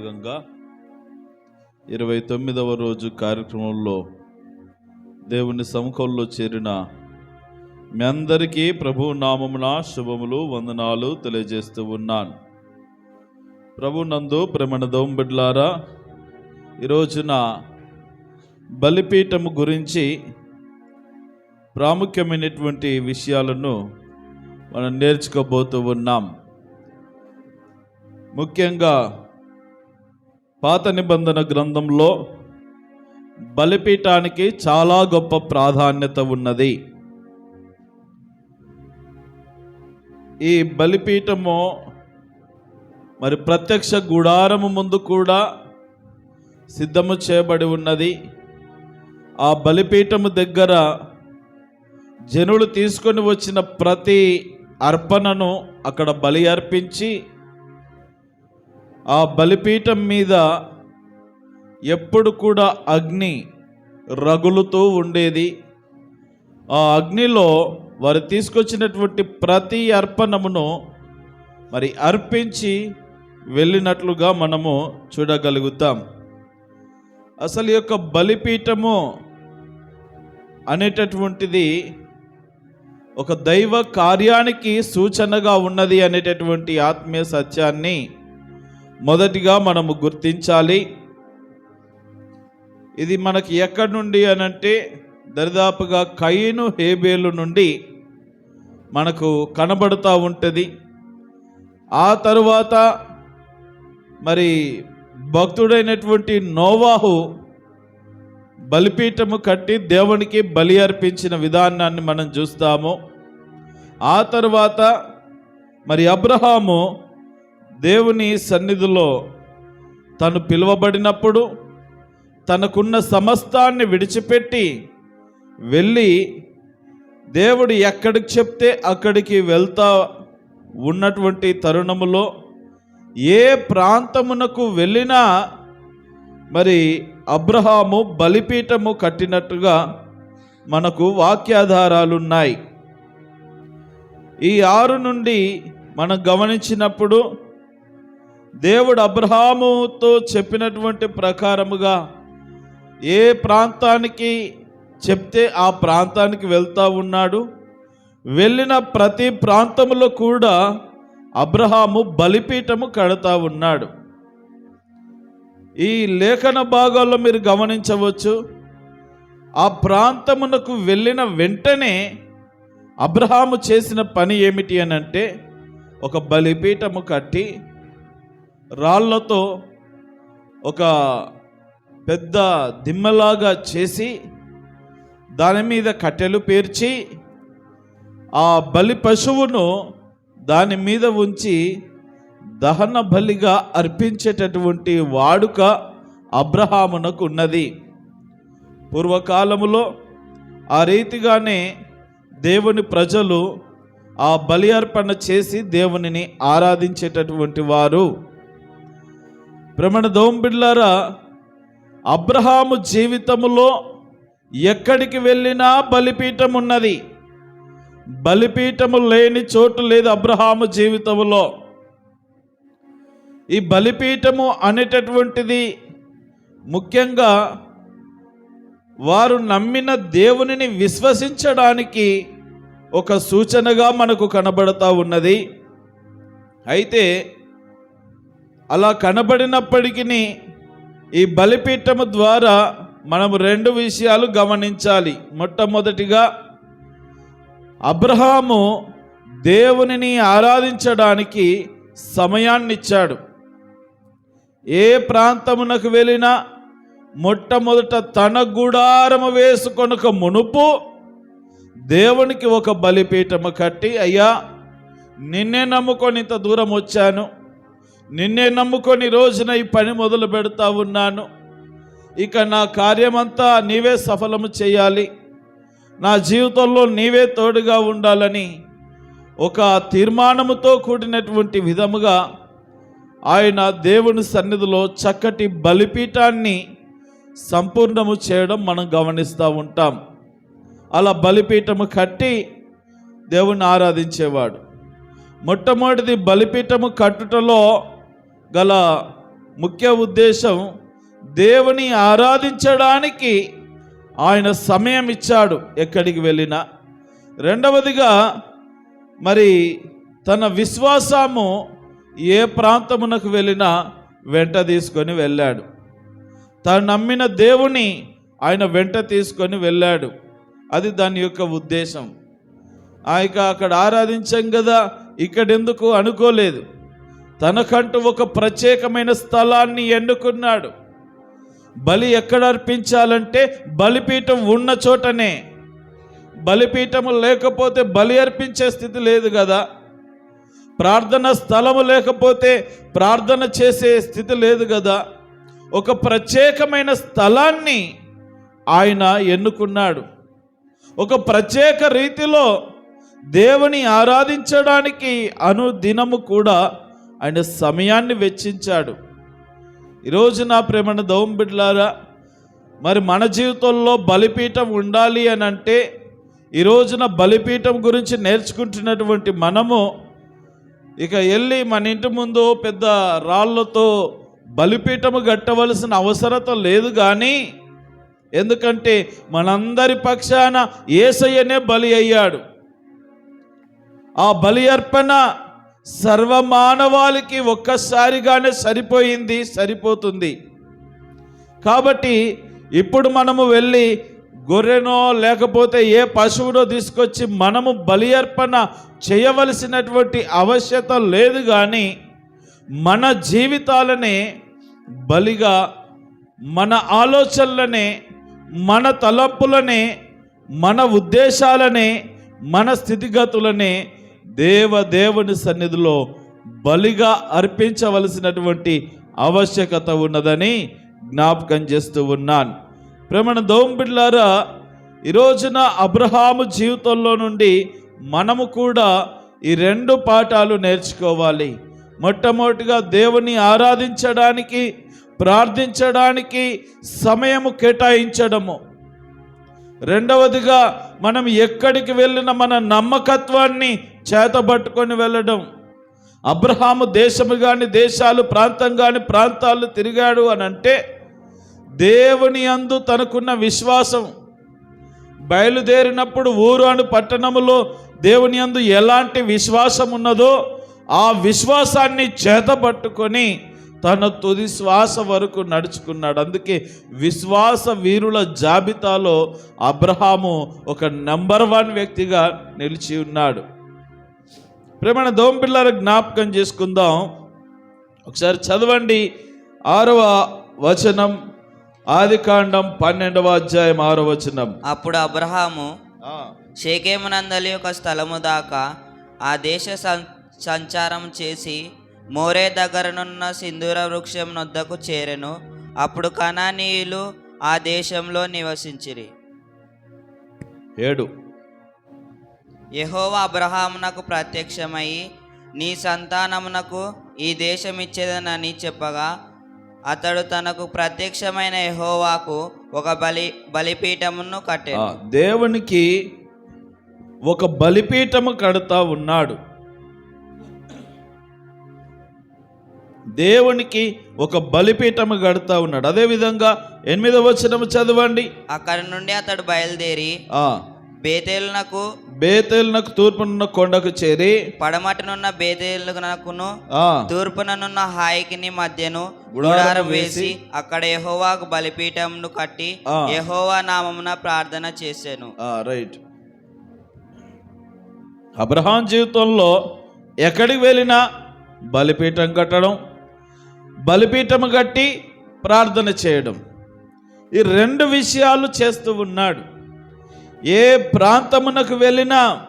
భాగంగా ఇరవై తొమ్మిదవ రోజు కార్యక్రమంలో దేవుని సముఖంలో చేరిన మీ అందరికీ ప్రభు నామమున శుభములు వందనాలు తెలియజేస్తూ ఉన్నాను. ప్రభు నందు ప్రేమణ దోంబిడ్లారా ఈ రోజున బలిపీఠము గురించి ప్రాముఖ్యమైనటువంటి విషయాలను మనం నేర్చుకోబోతూ ఉన్నాం. ముఖ్యంగా పాత నిబంధన గ్రంథంలో బలిపీఠానికి చాలా గొప్ప ప్రాధాన్యత ఉన్నది. ఈ బలిపీఠము మరి ప్రత్యక్ష గుడారము ముందు కూడా సిద్ధము చేయబడి ఉన్నది. ఆ బలిపీఠము దగ్గర జనులు తీసుకొని వచ్చిన ప్రతి అర్పణను అక్కడ బలి అర్పించి ఆ బలిపీఠం మీద ఎప్పుడు కూడా అగ్ని రగులుతూ ఉండేది. ఆ అగ్నిలో వారు తీసుకొచ్చినటువంటి ప్రతి అర్పణమును మరి అర్పించి వెళ్ళినట్లుగా మనము చూడగలుగుతాం. అసలు యొక్క బలిపీఠము అనేటటువంటిది ఒక దైవ కార్యానికి సూచనగా ఉన్నది అనేటటువంటి ఆత్మీయ సత్యాన్ని మొదటిగా మనము గుర్తించాలి. ఇది మనకి ఎక్కడి నుండి అనంటే దరిదాపుగా కయ్యను హేబేలు నుండి మనకు కనబడుతూ ఉంటుంది. ఆ తరువాత మరి భక్తుడైనటువంటి నోవాహు బలిపీఠము కట్టి దేవునికి బలి అర్పించిన విధానాన్ని మనం చూస్తాము. ఆ తరువాత మరి అబ్రహాము దేవుని సన్నిధిలో తను పిలువబడినప్పుడు తనకున్న సమస్తాన్ని విడిచిపెట్టి వెళ్ళి దేవుడు ఎక్కడికి చెప్తే అక్కడికి వెళ్తా ఉన్నటువంటి తరుణములో ఏ ప్రాంతమునకు వెళ్ళినా మరి అబ్రహాము బలిపీఠము కట్టినట్టుగా మనకు వాక్యాధారాలు ఉన్నాయి ఈ ఆరు నుండి మనం గమనించినప్పుడు దేవుడు అబ్రహాముతో చెప్పినటువంటి ప్రకారముగా ఏ ప్రాంతానికి చెప్తే ఆ ప్రాంతానికి వెళ్తా ఉన్నాడు. వెళ్ళిన ప్రతి ప్రాంతంలో కూడా అబ్రహాము బలిపీఠము కడతా ఉన్నాడు. ఈ లేఖన భాగాల్లో మీరు గమనించవచ్చు. ఆ ప్రాంతమునకు వెళ్ళిన వెంటనే అబ్రహాము చేసిన పని ఏమిటి అని అంటే ఒక బలిపీఠము కట్టి రాళ్ళతో ఒక పెద్ద దిమ్మలాగా చేసి దాని మీద కట్టెలు పేర్చి ఆ బలి పశువును దాని మీద ఉంచి దహన బలిగా అర్పించేటటువంటి వాడుక అబ్రహామునకు ఉన్నది. పూర్వకాలములో ఆ రీతిగానే దేవుని ప్రజలు ఆ బలి అర్పణ చేసి దేవునిని ఆరాధించేటటువంటి వారు. ప్రమణ దోంబిళ్ళారా అబ్రహాము జీవితములో ఎక్కడికి వెళ్ళినా బలిపీఠం ఉన్నది. బలిపీఠము లేని చోటు లేదు అబ్రహాము జీవితంలో ఈ బలిపీఠము అనేటటువంటిది ముఖ్యంగా వారు నమ్మిన దేవునిని విశ్వసించడానికి ఒక సూచనగా మనకు కనబడతా ఉన్నది. అయితే అలా కనబడినప్పటికీ ఈ బలిపీఠము ద్వారా మనం రెండు విషయాలు గమనించాలి. మొట్టమొదటిగా అబ్రహాము దేవునిని ఆరాధించడానికి సమయాన్ని ఇచ్చాడు ఏ ప్రాంతమునకు వెళ్ళినా మొట్టమొదట తన గుడారము వేసుకొనక మునుపు దేవునికి ఒక బలిపీఠము కట్టి అయ్యా నిన్నే నమ్ముకొని ఇంత దూరం వచ్చాను. నిన్నే నమ్ముకొని రోజున ఈ పని మొదలు పెడతా ఉన్నాను. ఇక నా కార్యమంతా నీవే సఫలము చేయాలి. నా జీవితంలో నీవే తోడుగా ఉండాలని ఒక తీర్మానముతో కూడినటువంటి విధముగా ఆయన దేవుని సన్నిధిలో చక్కటి బలిపీఠాన్ని సంపూర్ణము చేయడం మనం గమనిస్తూ ఉంటాం. అలా బలిపీఠము కట్టి దేవుణ్ణి ఆరాధించేవాడు. మొట్టమొదటిది బలిపీఠము కట్టుటలో గల ముఖ్య ఉద్దేశం దేవుని ఆరాధించడానికి ఆయన సమయం ఇచ్చాడు ఎక్కడికి వెళ్ళినా. రెండవదిగా మరి తన విశ్వాసము ఏ ప్రాంతమునకు వెళ్ళినా వెంట తీసుకొని వెళ్ళాడు. తను నమ్మిన దేవుని ఆయన వెంట తీసుకొని వెళ్ళాడు. అది దాని యొక్క ఉద్దేశం. ఆయన అక్కడ ఆరాధించాం కదా ఇక్కడెందుకు అనుకోలేదు. తనకంటూ ఒక ప్రత్యేకమైన స్థలాన్ని ఎన్నుకున్నాడు. బలి ఎక్కడ అర్పించాలంటే బలిపీఠం ఉన్న చోటనే. బలిపీఠము లేకపోతే బలి అర్పించే స్థితి లేదు కదా. ప్రార్థన స్థలము లేకపోతే ప్రార్థన చేసే స్థితి లేదు కదా. ఒక ప్రత్యేకమైన స్థలాన్ని ఆయన ఎన్నుకున్నాడు. ఒక ప్రత్యేక రీతిలో దేవుని ఆరాధించడానికి అనుదినము కూడా ఆయన సమయాన్ని వెచ్చించాడు. ఈరోజు నా ప్రేమను దౌం బిడ్లారా మరి మన జీవితంలో బలిపీఠం ఉండాలి అని అంటే ఈ రోజున బలిపీఠం గురించి నేర్చుకుంటున్నటువంటి మనము ఇక వెళ్ళి మన ఇంటి ముందు పెద్ద రాళ్ళతో బలిపీఠము కట్టవలసిన అవసరత లేదు కానీ ఎందుకంటే మనందరి పక్షాన ఏసయ్యనే బలి అయ్యాడు. ఆ బలి అర్పణ సర్వమానవాళికి ఒక్కసారిగానే సరిపోయింది సరిపోతుంది. కాబట్టి ఇప్పుడు మనము వెళ్ళి గొర్రెనో లేకపోతే ఏ పశువునో తీసుకొచ్చి మనము బలి అర్పణ చేయవలసినటువంటి ఆవశ్యత లేదు కానీ మన జీవితాలనే బలిగా మన ఆలోచనలనే మన తలంపులనే మన ఉద్దేశాలనే మన స్థితిగతులనే దేవ దేవుని సన్నిధిలో బలిగా అర్పించవలసినటువంటి ఆవశ్యకత ఉన్నదని జ్ఞాపకం చేస్తూ ఉన్నాను. ప్రమణ దోంబిడ్లారా ఈ రోజున అబ్రహాము జీవితంలో నుండి మనము కూడా ఈ రెండు పాఠాలు నేర్చుకోవాలి. మొట్టమొదటిగా దేవుని ఆరాధించడానికి ప్రార్థించడానికి సమయము కేటాయించడము. రెండవదిగా మనం ఎక్కడికి వెళ్ళిన మన నమ్మకత్వాన్ని చేతబట్టుకొని వెళ్ళడం. అబ్రహాము దేశము కానీ దేశాలు ప్రాంతం కానీ ప్రాంతాలు తిరిగాడు అని అంటే దేవుని అందు తనకున్న విశ్వాసం బయలుదేరినప్పుడు ఊరు అని పట్టణములో దేవుని అందు ఎలాంటి విశ్వాసం ఉన్నదో ఆ విశ్వాసాన్ని చేతబట్టుకొని తన తుది శ్వాస వరకు నడుచుకున్నాడు. అందుకే విశ్వాస వీరుల జాబితాలో అబ్రహాము ఒక నంబర్ వన్ వ్యక్తిగా నిలిచి ఉన్నాడు. ప్రేమణ దోంపిల్లల జ్ఞాపకం చేసుకుందాం. ఒకసారి చదవండి. ఆరవ వచనం ఆదికాండం పన్నెండవ అధ్యాయం ఆరవ వచనం. అప్పుడు అబ్రహాము షేకేమునందలి ఒక స్థలము దాకా ఆ దేశ సంచారం చేసి మోరే దగ్గరనున్న సింధూర వృక్షం నొద్దకు చేరెను. అప్పుడు కనానీయులు ఆ దేశంలో నివసించిరి. ఏడు. యెహోవా అబ్రహామునకు ప్రత్యక్షమై నీ సంతానమునకు ఈ దేశం ఇచ్చేదనని చెప్పగా అతడు తనకు ప్రత్యక్షమైన యెహోవాకు ఒక బలి బలిపీఠమును ఆ, కట్టెను దేవునికి ఒక బలిపీఠము కడతా ఉన్నాడు. దేవునికి ఒక బలిపీఠము కడతా ఉన్నాడు. అదేవిధంగా ఎనిమిదవ వచనము చదవండి. అక్కడి నుండి అతడు బయలుదేరి ఆ. బేతేలునకు బేతేలునకు తూర్పునున్న కొండకు చేరి పడమటనున్న బేతేలునకును తూర్పుననున్న హాయికిని మధ్యను గుడారం వేసి, అక్కడ యెహోవాకు బలిపీఠమును కట్టి. యెహోవా నామమున ప్రార్థన చేశాను ఆ, రైట్. అబ్రహాం జీవితంలో ఎక్కడికి వెళ్ళినా బలిపీఠం కట్టడం బలిపీఠం కట్టి ప్రార్థన చేయడం ఈ రెండు విషయాలు చేస్తూ ఉన్నాడు. ఏ ప్రాంతమునకు వెళ్ళినా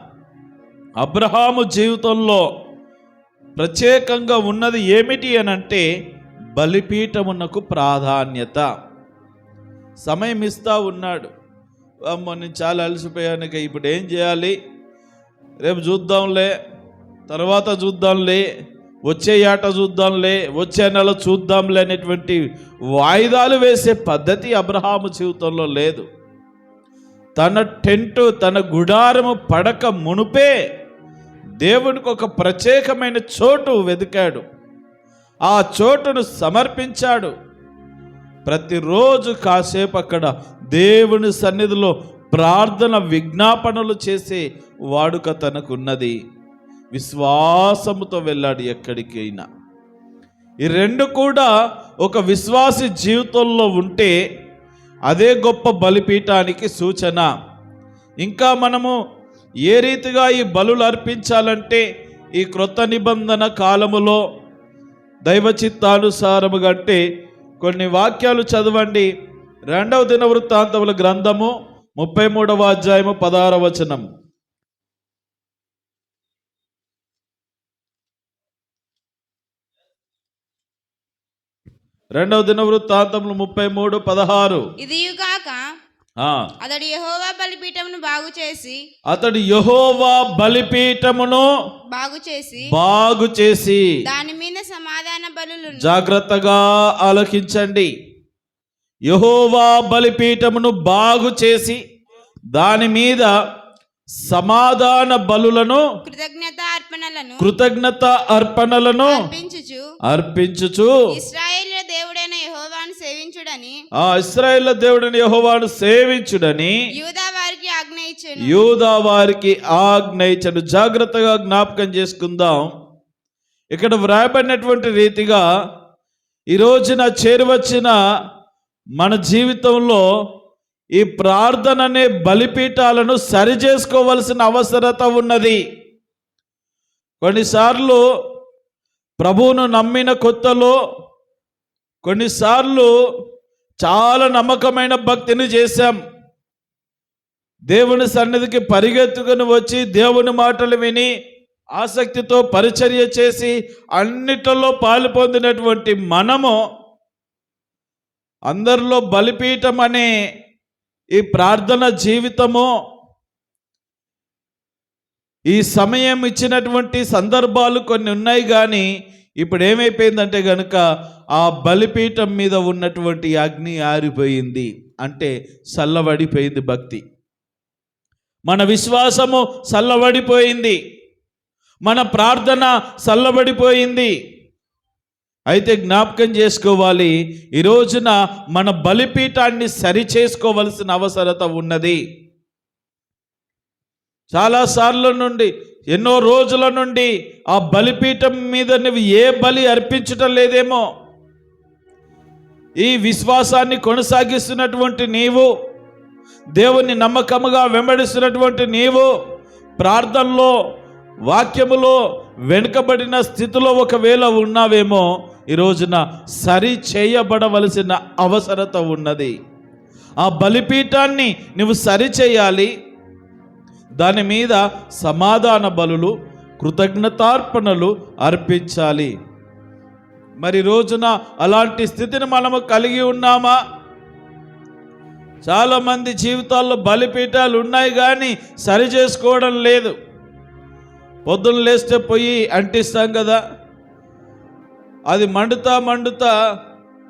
అబ్రహాము జీవితంలో ప్రత్యేకంగా ఉన్నది ఏమిటి అని అంటే బలిపీఠమునకు ప్రాధాన్యత. సమయం ఇస్తూ ఉన్నాడు. అమ్మో నేను చాలా అలసిపోయాను ఇక. ఇప్పుడు ఏం చేయాలి? రేపు చూద్దాంలే. తర్వాత చూద్దాంలే. వచ్చే ఏట చూద్దాంలే. వచ్చే నెల చూద్దాంలే అనేటువంటి వాయిదాలు వేసే పద్ధతి అబ్రహాము జీవితంలో లేదు. తన టెంటు తన గుడారము పడక మునుపే దేవునికి ఒక ప్రత్యేకమైన చోటు వెతికాడు. ఆ చోటును సమర్పించాడు. ప్రతిరోజు కాసేపు అక్కడ దేవుని సన్నిధిలో ప్రార్థన విజ్ఞాపనలు చేసే వాడుక తనకున్నది. విశ్వాసముతో వెళ్ళాడు ఎక్కడికైనా. ఈ రెండు కూడా ఒక విశ్వాసి జీవితంలో ఉంటే అదే గొప్ప బలిపీఠానికి సూచన. ఇంకా మనము ఏ రీతిగా ఈ బలులు అర్పించాలంటే ఈ క్రొత్త నిబంధన కాలములో దైవ చిత్తానుసారము కంటే కొన్ని వాక్యాలు చదవండి. రెండవ దిన వృత్తాంతముల గ్రంథము ముప్పై మూడవ అధ్యాయము పదహార వచనం రెండవ దిన వృత్తాంతములు ముప్పై మూడు పదహారు. ఇదియుగాక ఆ, అతడు యెహోవా బలిపీఠమును బాగు చేసి అతడు యహోవా బలిపీఠమును బాగు చేసి బాగు చేసి దాని మీద సమాధాన బలులు జాగ్రత్తగా ఆలోకించండి యహోవా బలిపీఠమును బాగు చేసి దాని మీద సమాధాన బలులను కృతజ్ఞత అర్పణలను కృతజ్ఞత అర్పణలను అర్పించుచు. అర్పించుచు. ఇస్రాయేల్ దేవుడైన యెహోవాను సేవించుడని. ఆ ఇస్రాయేల్ దేవుడిని యహోవాను సేవించుడని యూదా వారికి ఆజ్ఞ ఇచ్చెను. యూదా వారికి ఆజ్ఞ జాగ్రత్తగా జ్ఞాపకం చేసుకుందాం. ఇక్కడ వ్రాయబడినటువంటి రీతిగా ఈ రోజున చేరువచ్చిన మన జీవితంలో ఈ ప్రార్థన అనే బలిపీఠాలను సరి చేసుకోవలసిన అవసరత ఉన్నది. కొన్నిసార్లు ప్రభువును నమ్మిన కొత్తలో కొన్నిసార్లు చాలా నమ్మకమైన భక్తిని చేశాం. దేవుని సన్నిధికి పరిగెత్తుకుని వచ్చి దేవుని మాటలు విని ఆసక్తితో పరిచర్య చేసి అన్నిటిలో పాలు పొందినటువంటి మనము అందరిలో బలిపీఠం అనే ఈ ప్రార్థన జీవితము ఈ సమయం ఇచ్చినటువంటి సందర్భాలు కొన్ని ఉన్నాయి కానీ ఇప్పుడు ఏమైపోయిందంటే గనుక ఆ బలిపీఠం మీద ఉన్నటువంటి అగ్ని ఆరిపోయింది. అంటే చల్లబడిపోయింది భక్తి. మన విశ్వాసము చల్లబడిపోయింది. మన ప్రార్థన చల్లబడిపోయింది. అయితే జ్ఞాపకం చేసుకోవాలి ఈ రోజున మన బలిపీఠాన్ని సరి చేసుకోవలసిన అవసరత ఉన్నది. చాలాసార్లు నుండి ఎన్నో రోజుల నుండి ఆ బలిపీఠం మీద నువ్వు ఏ బలి అర్పించటం లేదేమో. ఈ విశ్వాసాన్ని కొనసాగిస్తున్నటువంటి నీవు దేవుని నమ్మకముగా వెంబడిస్తున్నటువంటి నీవు ప్రార్థనలో వాక్యములో వెనుకబడిన స్థితిలో ఒకవేళ ఉన్నావేమో ఈ రోజున సరి చేయబడవలసిన అవసరత ఉన్నది. ఆ బలిపీఠాన్ని నువ్వు సరి చేయాలి. దాని మీద సమాధాన బలులు కృతజ్ఞతార్పణలు అర్పించాలి. మరి రోజున అలాంటి స్థితిని మనము కలిగి ఉన్నామా? చాలామంది జీవితాల్లో బలిపీఠాలు ఉన్నాయి కానీ సరి చేసుకోవడం లేదు. పొద్దున్న లేస్తే పోయి అంటిస్తాం కదా. అది మండుతా మండుతా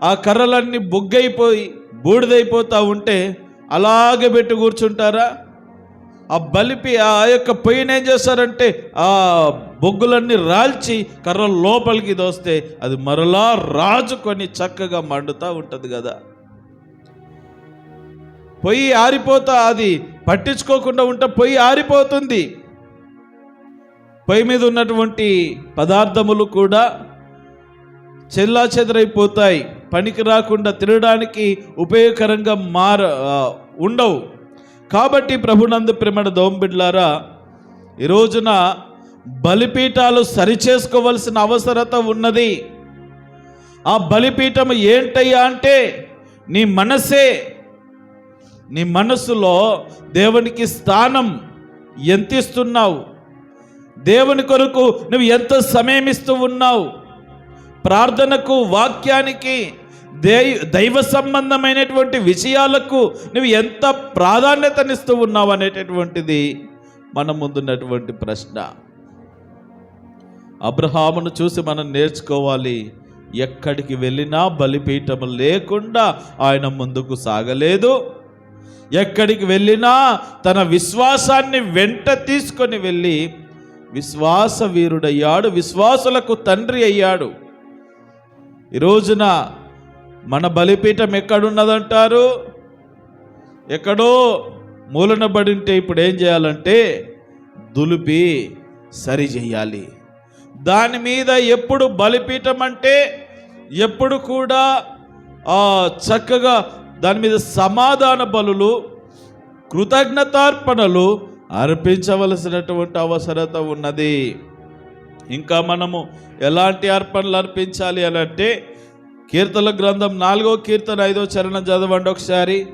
ఆ కర్రలన్నీ బొగ్గైపోయి బూడిదైపోతూ ఉంటే అలాగే పెట్టి కూర్చుంటారా? ఆ బలిపి ఆ యొక్క పొయ్యిని ఏం చేస్తారంటే ఆ బొగ్గులన్నీ రాల్చి కర్ర లోపలికి దోస్తే అది మరలా రాజుకొని చక్కగా మండుతూ ఉంటుంది కదా. పొయ్యి ఆరిపోతా అది పట్టించుకోకుండా ఉంటే పొయ్యి ఆరిపోతుంది. పొయ్యి మీద ఉన్నటువంటి పదార్థములు కూడా చెల్లా చెదరైపోతాయి. పనికి రాకుండా తినడానికి ఉపయోగకరంగా మార ఉండవు. కాబట్టి ప్రభునందు ప్రేమణ దోంబిడ్లారా ఈ రోజున బలిపీఠాలు సరిచేసుకోవలసిన అవసరత ఉన్నది. ఆ బలిపీఠం ఏంటయ్యా అంటే నీ మనసే. నీ మనస్సులో దేవునికి స్థానం ఎంత ఇస్తున్నావు దేవుని కొరకు నువ్వు ఎంత సమయం ఇస్తూ ఉన్నావు? ప్రార్థనకు వాక్యానికి దే దైవ సంబంధమైనటువంటి విషయాలకు నువ్వు ఎంత ప్రాధాన్యతనిస్తూ ఉన్నావు అనేటటువంటిది మన ముందున్నటువంటి ప్రశ్న. అబ్రహామును చూసి మనం నేర్చుకోవాలి. ఎక్కడికి వెళ్ళినా బలిపీఠము లేకుండా ఆయన ముందుకు సాగలేదు. ఎక్కడికి వెళ్ళినా తన విశ్వాసాన్ని వెంట తీసుకొని వెళ్ళి విశ్వాస వీరుడయ్యాడు విశ్వాసులకు తండ్రి అయ్యాడు. ఈ రోజున మన బలిపీఠం ఎక్కడున్నదంటారు? ఎక్కడో మూలనబడి ఉంటే ఇప్పుడు ఏం చేయాలంటే దులిపి సరి చేయాలి. దాని మీద ఎప్పుడు బలిపీఠం అంటే ఎప్పుడు కూడా చక్కగా దాని మీద సమాధాన బలులు కృతజ్ఞతార్పణలు అర్పించవలసినటువంటి అవసరత ఉన్నది. ఇంకా మనము ఎలాంటి అర్పణలు అర్పించాలి అని అంటే కీర్తన గ్రంథం నాలుగో కీర్తన ఐదో చరణం చదవండి ఒకసారి.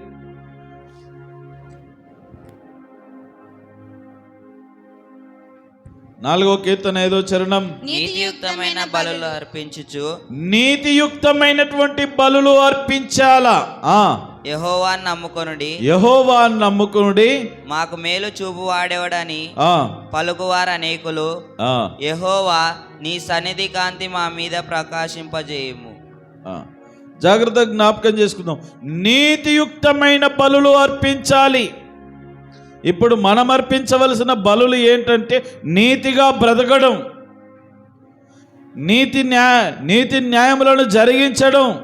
నాలుగో కీర్తన ఐదో చరణం. నీతియుక్తమైన బలులు అర్పించుచు నీతియుక్తమైనటువంటి బలులు అర్పించాలా? ఆ. యహోవాన్ నమ్ముకొనుడి. యహోవా నమ్ముకునుడి. మాకు మేలు చూపు వాడేవాడని పలుకువారు అనేకులు. యహోవా నీ సన్నిధి కాంతి మా మీద ప్రకాశింపజేయము. ఆ. జాగ్రత్తగా జ్ఞాపకం చేసుకుందాం. నీతియుక్తమైన బలులు అర్పించాలి. ఇప్పుడు మనం అర్పించవలసిన బలులు ఏంటంటే నీతిగా బ్రతకడం. నీతి న్యాయ నీతి న్యాయములను జరిగించడం.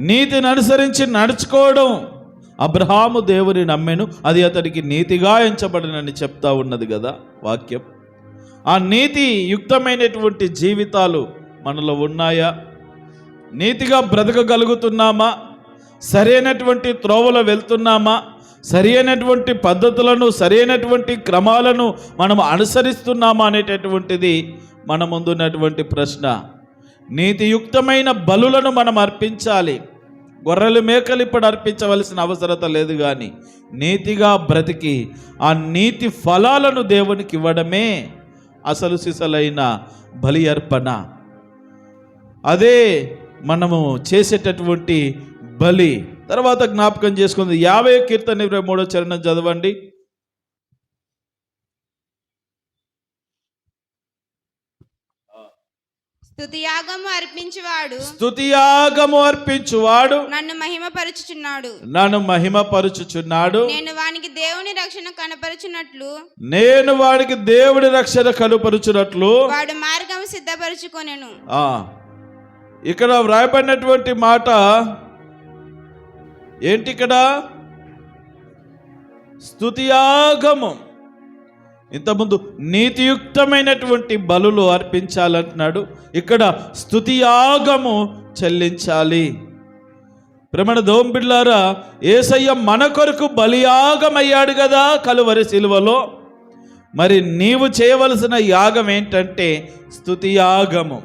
నీతిని అనుసరించి నడుచుకోవడం. అబ్రహాము దేవుని నమ్మెను. అది అతడికి నీతిగా ఎంచబడినని చెప్తా ఉన్నది కదా వాక్యం. ఆ నీతి యుక్తమైనటువంటి జీవితాలు మనలో ఉన్నాయా? నీతిగా బ్రతకగలుగుతున్నామా? సరైనటువంటి త్రోవలో వెళ్తున్నామా? సరైనటువంటి పద్ధతులను సరైనటువంటి క్రమాలను మనం అనుసరిస్తున్నామా అనేటటువంటిది మన ముందున్నటువంటి ప్రశ్న. నీతియుక్తమైన బలులను మనం అర్పించాలి. గొర్రెలు మేకలు ఇప్పుడు అర్పించవలసిన అవసరత లేదు కానీ నీతిగా బ్రతికి ఆ నీతి ఫలాలను దేవునికి ఇవ్వడమే అసలు సిసలైన బలి అర్పణ. అదే మనము చేసేటటువంటి బలి. తర్వాత జ్ఞాపకం చేసుకుంది. యాభై కీర్తన ఇరవై మూడో చరణం చదవండి. స్తుతియాగము అర్పించువాడు. స్తుతియాగము అర్పించువాడు. నన్ను మహిమపరచుచున్నాడు. నన్ను మహిమపరుచుచున్నాడు. నేను వానికి దేవుని రక్షణ కనపరచునట్లు. నేను వాడికి దేవుడి రక్షణ కలుపరుచున్నట్లు వాడు మార్గం సిద్ధపరచుకొనెను. ఆ, ఇక్కడ వ్రాయబడినటువంటి మాట ఏంటి ఇక్కడ? స్తుతియాగము ఇంతకుముందు నీతియుక్తమైనటువంటి బలులు అర్పించాలంటున్నాడు. ఇక్కడ స్థుతియాగము చెల్లించాలి. ప్రమణ దోంబిళ్ళారా ఏసయ్య మన కొరకు బలియాగమయ్యాడు కదా కలువరి శిలువలో మరి నీవు చేయవలసిన యాగం ఏంటంటే స్థుతియాగము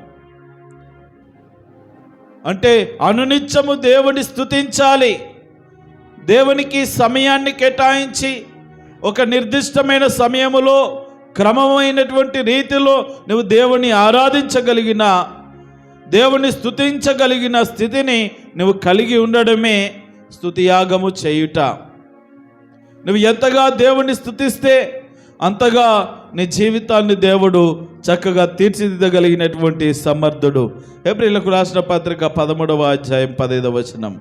అంటే అనునిత్యము దేవుని స్థుతించాలి దేవునికి సమయాన్ని కేటాయించి ఒక నిర్దిష్టమైన సమయములో క్రమమైనటువంటి రీతిలో నువ్వు దేవుని ఆరాధించగలిగిన దేవుని స్థుతించగలిగిన స్థితిని నువ్వు కలిగి ఉండడమే స్థుతియాగము చేయుట. నువ్వు ఎంతగా దేవుణ్ణి స్థుతిస్తే అంతగా నీ జీవితాన్ని దేవుడు చక్కగా తీర్చిదిద్దగలిగినటువంటి సమర్థుడు. ఏప్రిల్కు రాసిన పత్రిక పదమూడవ అధ్యాయం పదైదవ వచనం.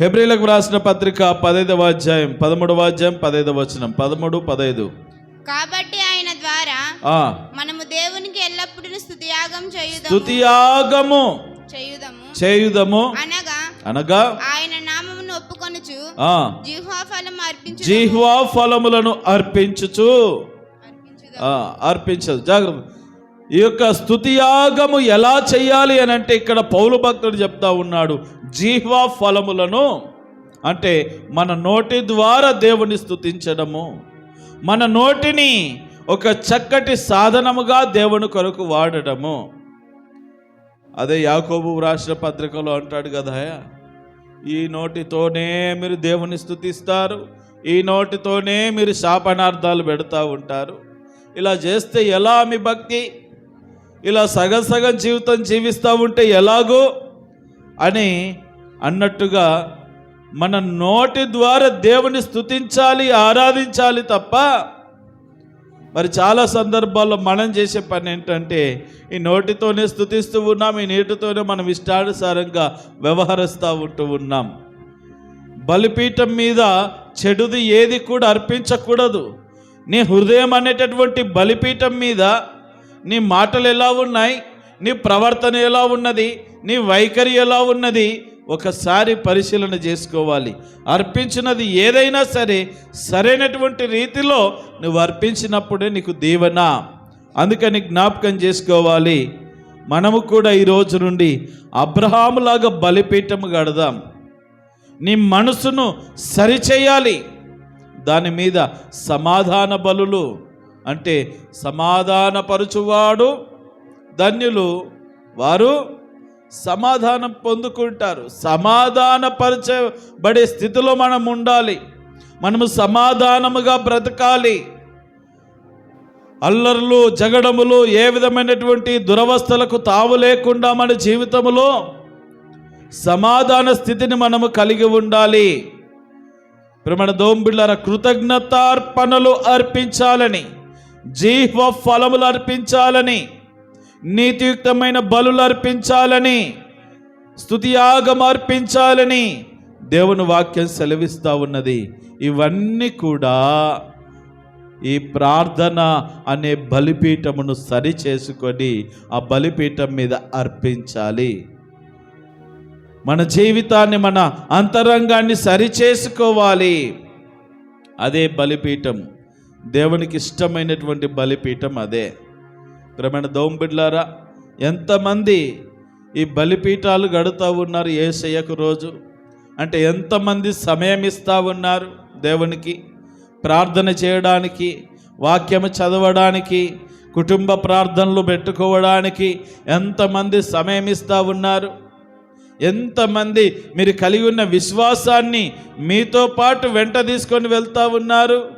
హెబ్రిలకు రాసిన పత్రిక పదైదవ అధ్యాయం పదమూడవ అధ్యాయం పదైదవ వచనం. పదమూడు పదైదు. కాబట్టి ఆయన ద్వారా ఆ. మనము దేవునికి ఎల్లప్పుడూ స్తుతియాగం చేయుదము. స్తుతియాగము చేయుదము. చేయుదము అనగా అనగా ఆయన నామమును ఒప్పుకొనుచు ఆ. జిహ్వా ఫలం అర్పించు జీహ్వా ఫలములను అర్పించుచు. అర్పించదు. జాగ్రత్త. ఈ యొక్క స్తుతియాగము ఎలా చేయాలి అని అంటే ఇక్కడ పౌలు భక్తుడు చెప్తా ఉన్నాడు జీహ్వా ఫలములను అంటే మన నోటి ద్వారా దేవుని స్థుతించడము మన నోటిని ఒక చక్కటి సాధనముగా దేవుని కొరకు వాడడము. అదే యాకోబు రాష్ట్ర పత్రికలో అంటాడు కదా ఈ నోటితోనే మీరు దేవుని స్థుతిస్తారు ఈ నోటితోనే మీరు శాపనార్థాలు పెడతా ఉంటారు. ఇలా చేస్తే ఎలా మీ భక్తి? ఇలా సగం సగం జీవితం జీవిస్తూ ఉంటే ఎలాగో అని అన్నట్టుగా మన నోటి ద్వారా దేవుని స్థుతించాలి ఆరాధించాలి తప్ప మరి చాలా సందర్భాల్లో మనం చేసే పని ఏంటంటే ఈ నోటితోనే స్థుతిస్తూ ఉన్నాం ఈ నీటితోనే మనం ఇష్టానుసారంగా వ్యవహరిస్తూ ఉంటూ ఉన్నాం. బలిపీఠం మీద చెడుది ఏది కూడా అర్పించకూడదు. నీ హృదయం అనేటటువంటి బలిపీఠం మీద నీ మాటలు ఎలా ఉన్నాయి? నీ ప్రవర్తన ఎలా ఉన్నది? నీ వైఖరి ఎలా ఉన్నది? ఒకసారి పరిశీలన చేసుకోవాలి. అర్పించినది ఏదైనా సరే సరైనటువంటి రీతిలో నువ్వు అర్పించినప్పుడే నీకు దీవెన. అందుకని జ్ఞాపకం చేసుకోవాలి. మనము కూడా ఈ రోజు నుండి అబ్రహాములాగా బలిపీఠము గడదాం నీ మనసును సరిచేయాలి. దాని మీద సమాధాన బలులు అంటే సమాధానపరుచువాడు ధన్యులు. వారు సమాధానం పొందుకుంటారు. సమాధానపరచబడే స్థితిలో మనం ఉండాలి. మనము సమాధానముగా బ్రతకాలి. అల్లర్లు జగడములు ఏ విధమైనటువంటి దురవస్థలకు తావు లేకుండా మన జీవితంలో సమాధాన స్థితిని మనము కలిగి ఉండాలి. ప్రమణ దోంబిళ్ళర కృతజ్ఞతార్పణలు అర్పించాలని. జీవ ఫలములు అర్పించాలని నీతియుక్తమైన బలులు అర్పించాలని స్తుతియాగం అర్పించాలని దేవుని వాక్యం సెలవిస్తూ ఉన్నది. ఇవన్నీ కూడా ఈ ప్రార్థన అనే బలిపీఠమును సరి చేసుకొని ఆ బలిపీఠం మీద అర్పించాలి. మన జీవితాన్ని మన అంతరంగాన్ని సరి చేసుకోవాలి అదే బలిపీఠం దేవునికి ఇష్టమైనటువంటి బలిపీఠం అదే. ప్రమణ దౌంబిడ్లారా ఎంతమంది ఈ బలిపీఠాలు గడుతూ ఉన్నారు ఏసయ్యకు రోజు? అంటే ఎంతమంది సమయం ఇస్తూ ఉన్నారు దేవునికి? ప్రార్థన చేయడానికి వాక్యము చదవడానికి కుటుంబ ప్రార్థనలు పెట్టుకోవడానికి ఎంతమంది సమయం ఇస్తూ ఉన్నారు? ఎంతమంది మీరు కలిగి ఉన్న విశ్వాసాన్ని మీతో పాటు వెంట తీసుకొని వెళ్తా ఉన్నారు?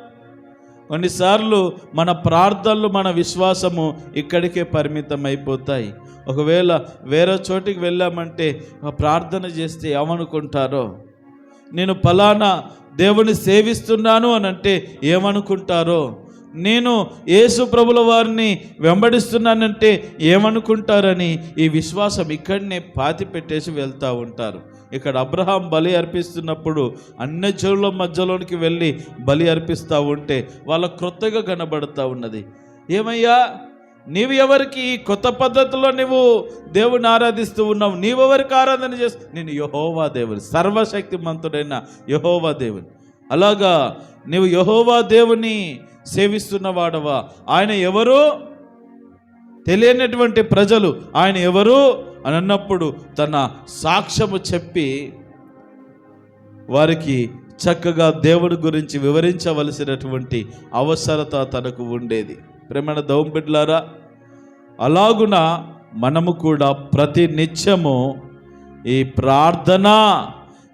కొన్నిసార్లు మన ప్రార్థనలు మన విశ్వాసము ఇక్కడికే పరిమితం అయిపోతాయి ఒకవేళ వేరే చోటికి వెళ్ళామంటే ప్రార్థన చేస్తే ఏమనుకుంటారో? నేను ఫలానా దేవుని సేవిస్తున్నాను అని అంటే ఏమనుకుంటారో? నేను యేసు ప్రభుల వారిని వెంబడిస్తున్నానంటే ఏమనుకుంటారని ఈ విశ్వాసం ఇక్కడనే పాతి పెట్టేసి వెళ్తూ ఉంటారు. ఇక్కడ అబ్రహాం బలి అర్పిస్తున్నప్పుడు అన్ని చెరువుల మధ్యలోనికి వెళ్ళి బలి అర్పిస్తూ ఉంటే వాళ్ళ క్రొత్తగా కనబడుతూ ఉన్నది. ఏమయ్యా? నీవు ఎవరికి ఈ కొత్త పద్ధతిలో నువ్వు దేవుని ఆరాధిస్తూ ఉన్నావు? నీవెవరికి ఆరాధన చేస్తూ? నేను యహోవా దేవుని సర్వశక్తిమంతుడైన యహోవా దేవుని. అలాగా నీవు యహోవా దేవుని సేవిస్తున్నవాడవా? ఆయన ఎవరు? తెలియనటువంటి ప్రజలు ఆయన ఎవరు? అని అన్నప్పుడు తన సాక్ష్యము చెప్పి వారికి చక్కగా దేవుడి గురించి వివరించవలసినటువంటి అవసరత తనకు ఉండేది. ప్రేమణ దౌంబిడ్లారా అలాగున మనము కూడా ప్రతి నిత్యము ఈ ప్రార్థన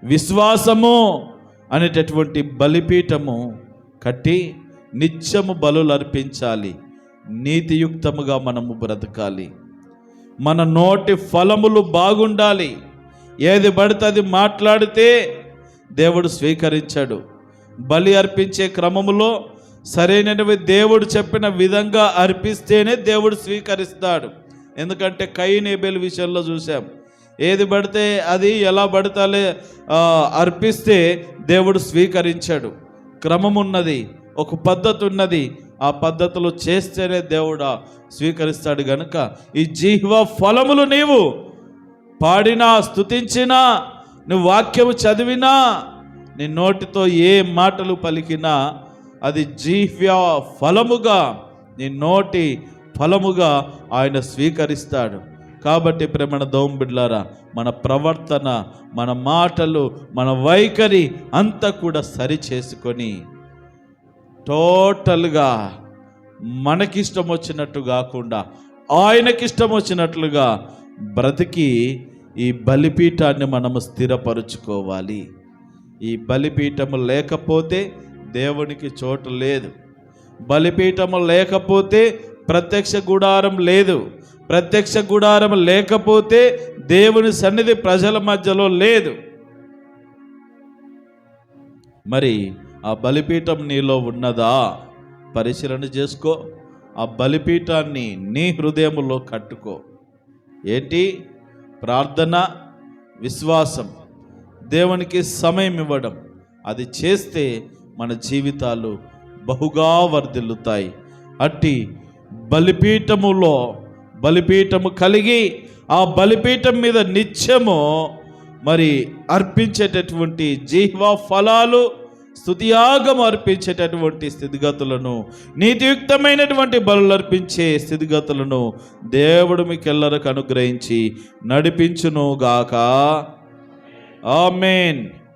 విశ్వాసము అనేటటువంటి బలిపీఠము కట్టి నిత్యము బలులు అర్పించాలి నీతియుక్తముగా మనము బ్రతకాలి. మన నోటి ఫలములు బాగుండాలి. ఏది పడితే అది మాట్లాడితే దేవుడు స్వీకరించాడు. బలి అర్పించే క్రమములో సరైనవి దేవుడు చెప్పిన విధంగా అర్పిస్తేనే దేవుడు స్వీకరిస్తాడు. ఎందుకంటే కైనేబెల్ విషయంలో చూసాం ఏది పడితే అది ఎలా పడతాలే అర్పిస్తే దేవుడు స్వీకరించాడు. క్రమమున్నది. ఒక పద్ధతి ఉన్నది. ఆ పద్ధతిలో చేస్తేనే దేవుడు స్వీకరిస్తాడు గనుక ఈ జీవ ఫలములు నీవు పాడినా స్తుతించినా నువ్వు వాక్యము చదివినా నీ నోటితో ఏ మాటలు పలికినా అది జీవ్య ఫలముగా నీ నోటి ఫలముగా ఆయన స్వీకరిస్తాడు. కాబట్టి ప్రేమణ దోంబిడ్లారా మన ప్రవర్తన మన మాటలు మన వైఖరి అంతా కూడా సరి చేసుకొని టోటల్గా మనకిష్టం వచ్చినట్టు కాకుండా ఆయనకిష్టం వచ్చినట్లుగా బ్రతికి ఈ బలిపీఠాన్ని మనము స్థిరపరుచుకోవాలి. ఈ బలిపీఠము లేకపోతే దేవునికి చోటు లేదు. బలిపీఠము లేకపోతే ప్రత్యక్ష గుడారం లేదు. ప్రత్యక్ష గుడారం లేకపోతే దేవుని సన్నిధి ప్రజల మధ్యలో లేదు. మరి ఆ బలిపీఠం నీలో ఉన్నదా? పరిశీలన చేసుకో. ఆ బలిపీఠాన్ని నీ హృదయంలో కట్టుకో. ఏంటి? ప్రార్థన విశ్వాసం. దేవునికి సమయం ఇవ్వడం. అది చేస్తే మన జీవితాలు బహుగా వర్ధిల్లుతాయి. అట్టి బలిపీఠములో బలిపీఠము కలిగి ఆ బలిపీఠం మీద నిత్యము మరి అర్పించేటటువంటి జీవ ఫలాలు స్థుతియాగం అర్పించేటటువంటి స్థితిగతులను నీతియుక్తమైనటువంటి బలు అర్పించే స్థితిగతులను దేవుడు మీకెల్లరకు అనుగ్రహించి నడిపించును గాక ఆమెన్.